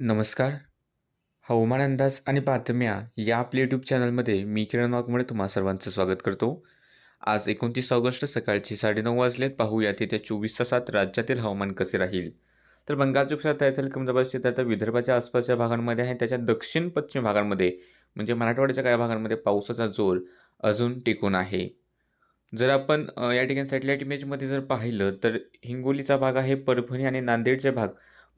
नमस्कार. हवामान अंदाज आणि बातम्या या आपल्या यूट्यूब चॅनलमध्ये मी किरण वाघमोडे तुम्हा सर्वांचं स्वागत करतो. आज एकोणतीस ऑगस्ट सकाळची साडेनऊ वाजलेत. पाहूयात येत्या चोवीस तासात राज्यातील हवामान कसे राहील? तर बंगालच्या उपसात तयार झालेल्या कमी क्षेत्र विदर्भाच्या आसपासच्या भागांमध्ये आहे त्याच्या दक्षिण पश्चिम भागांमध्ये म्हणजे मराठवाड्याच्या काही भागांमध्ये पावसाचा जोर अजून टिकून आहे. जर आपण या ठिकाणी सॅटेलाईट इमेजमध्ये जर पाहिलं तर हिंगोलीचा भाग आहे परभणी आणि नांदेडचे भाग.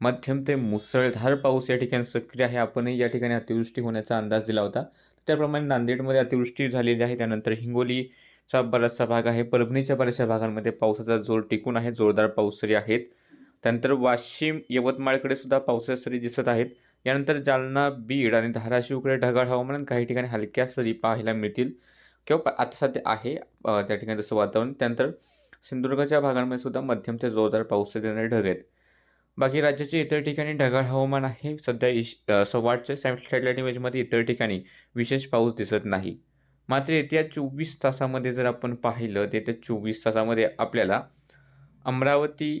मध्यम ते मुसळधार पाऊस या ठिकाणी सक्रिय आहे. आपणही या ठिकाणी अतिवृष्टी होण्याचा अंदाज दिला होता. त्याप्रमाणे नांदेडमध्ये अतिवृष्टी झालेली आहे. त्यानंतर हिंगोलीचा बराचसा भाग आहे. परभणीच्या बऱ्याचशा भागांमध्ये पावसाचा जोर टिकून आहे. जोरदार पाऊस सरी आहेत. त्यानंतर वाशिम यवतमाळकडे सुद्धा पावसाच्या सरी दिसत आहेत. यानंतर जालना बीड आणि धाराशिवकडे ढगाळ हवामान काही ठिकाणी हलक्या सरी पाहायला मिळतील किंवा आता सध्या आहे त्या ठिकाणी तसं वातावरण. त्यानंतर सिंधुदुर्गच्या भागांमध्ये सुद्धा मध्यम ते जोरदार पाऊस देणारे ढग आहेत. बाकी राज्याच्या इतर ठिकाणी ढगाळ हवामान आहे. सध्या इश सव्वाटच्या सॅटेलाइट इमेजमध्ये इतर ठिकाणी विशेष पाऊस दिसत नाही. मात्र येत्या चोवीस तासामध्ये जर आपण पाहिलं तर येत्या चोवीस तासामध्ये आपल्याला अमरावती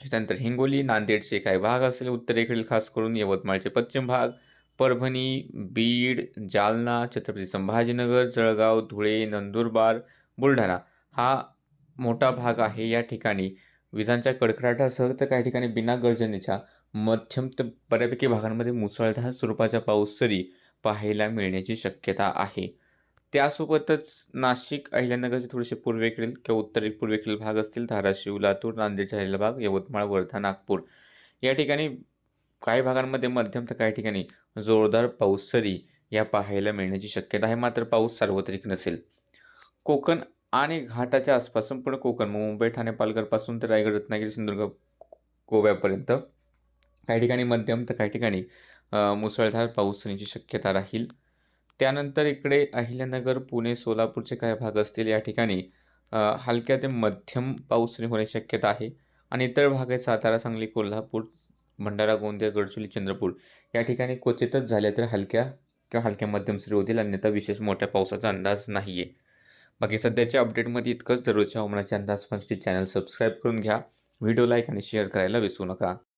त्यानंतर हिंगोली नांदेडचे काही भाग असेल उत्तरेकडील खास करून यवतमाळचे पश्चिम भाग परभणी बीड जालना छत्रपती संभाजीनगर जळगाव धुळे नंदुरबार बुलढाणा हा मोठा भाग आहे या ठिकाणी. विजांच्या कडकडाटासह तर काही ठिकाणी बिना गर्जनेच्या मध्यम तर बऱ्यापैकी भागांमध्ये मुसळधार स्वरूपाच्या पाऊस सरी पाहायला मिळण्याची शक्यता आहे. त्यासोबतच नाशिक अहिल्यानगरचे थोडेसे पूर्वेकडील किंवा उत्तरे पूर्वेकडील भाग असतील धाराशिव लातूर नांदेडचा राहिलेला भाग यवतमाळ वर्धा नागपूर. या ठिकाणी काही भागांमध्ये मध्यम तर काही ठिकाणी जोरदार पाऊस सरी या पाहायला मिळण्याची शक्यता आहे. मात्र पाऊस सार्वत्रिक नसेल. कोकण आणि घाटाच्या आसपास संपूर्ण कोकण मुंबई ठाणे पालघरपासून तर रायगड रत्नागिरी सिंधुदुर्ग गोव्यापर्यंत. काही ठिकाणी मध्यम तर काही ठिकाणी मुसळधार पाऊस होण्याची शक्यता राहील. त्यानंतर इकडे अहिल्यानगर पुणे सोलापूरचे काही भाग असतील या ठिकाणी हलक्या ते मध्यम पाऊस होण्याची शक्यता आहे. आणि इतर भाग आहे सातारा सांगली कोल्हापूर भंडारा गोंदिया गडचिरोली चंद्रपूर. या ठिकाणी क्वचितच झाल्या तर हलक्या किंवा हलक्या मध्यम सरी होतील अन्यथा विशेष मोठ्या पावसाचा अंदाज नाही आहे बाकी सध्याच्या अपडेटमध्ये इतकंच. दररोजच्या हवामानाच्या अंदाज पंचटी चॅनल सबस्क्राईब करून घ्या. व्हिडिओ लाईक आणि शेअर करायला विसरू नका.